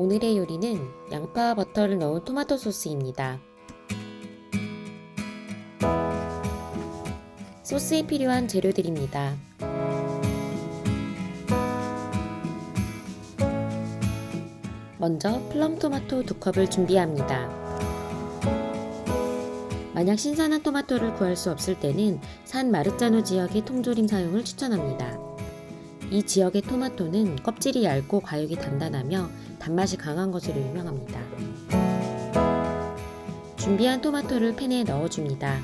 오늘의 요리는 양파와 버터를 넣은 토마토 소스입니다. 소스에 필요한 재료들입니다. 먼저 플럼 토마토 두 컵을 준비합니다. 만약 신선한 토마토를 구할 수 없을 때는 산 마르자노 지역의 통조림 사용을 추천합니다. 이 지역의 토마토는 껍질이 얇고 과육이 단단하며 단맛이 강한 것으로 유명합니다. 준비한 토마토를 팬에 넣어줍니다.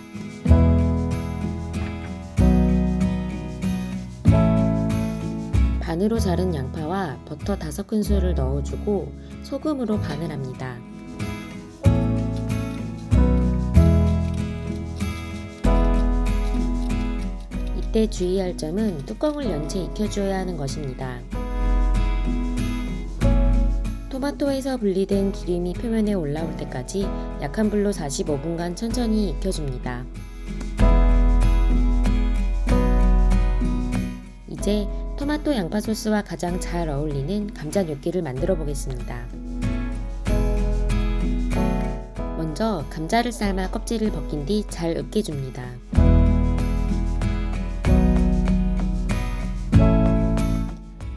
반으로 자른 양파와 버터 5큰술을 넣어주고 소금으로 간을 합니다. 이때 주의할 점은 뚜껑을 연체 익혀줘야 하는 것입니다. 토마토에서 분리된 기름이 표면에 올라올 때까지 약한 불로 45분간 천천히 익혀줍니다. 이제 토마토 양파 소스와 가장 잘 어울리는 감자 뇨끼를 만들어 보겠습니다. 먼저 감자를 삶아 껍질을 벗긴 뒤 잘 으깨줍니다.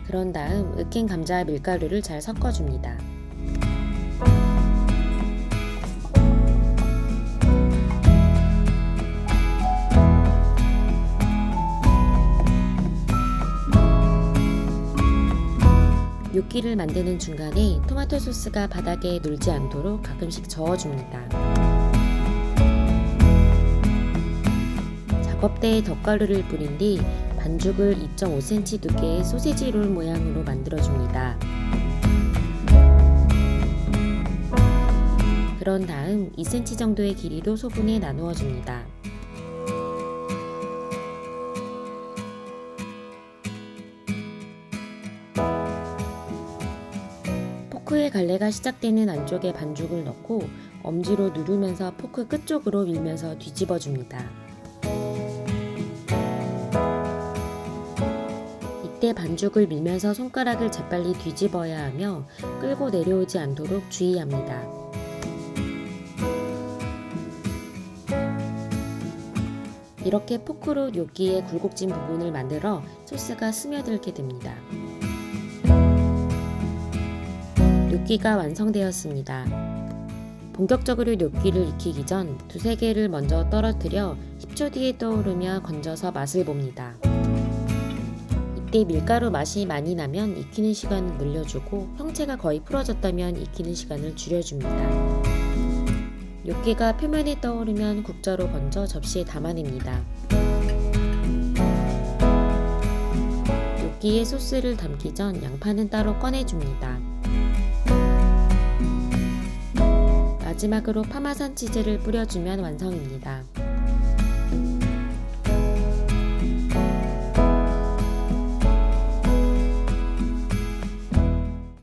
그런 다음 으깬 감자와 밀가루를 잘 섞어줍니다. 요끼를 만드는 중간에 토마토 소스가 바닥에 놀지 않도록 가끔씩 저어줍니다. 작업대에 덧가루를 뿌린 뒤 반죽을 2.5cm 두께의 소세지 롤 모양으로 만들어줍니다. 그런 다음 2cm 정도의 길이로 소분해 나누어 줍니다. 포크의 갈래가 시작되는 안쪽에 반죽을 넣고 엄지로 누르면서 포크 끝쪽으로 밀면서 뒤집어 줍니다. 이때 반죽을 밀면서 손가락을 재빨리 뒤집어야 하며 끌고 내려오지 않도록 주의합니다. 이렇게 포크로 요끼의 굴곡진 부분을 만들어 소스가 스며들게 됩니다. 요끼가 완성되었습니다. 본격적으로 요끼를 익히기 전 두세 개를 먼저 떨어뜨려 10초 뒤에 떠오르며 건져서 맛을 봅니다. 이때 밀가루 맛이 많이 나면 익히는 시간을 늘려주고 형체가 거의 풀어졌다면 익히는 시간을 줄여줍니다. 요끼가 표면에 떠오르면 국자로 건져 접시에 담아냅니다. 요끼에 소스를 담기 전 양파는 따로 꺼내줍니다. 마지막으로 파마산 치즈를 뿌려주면 완성입니다.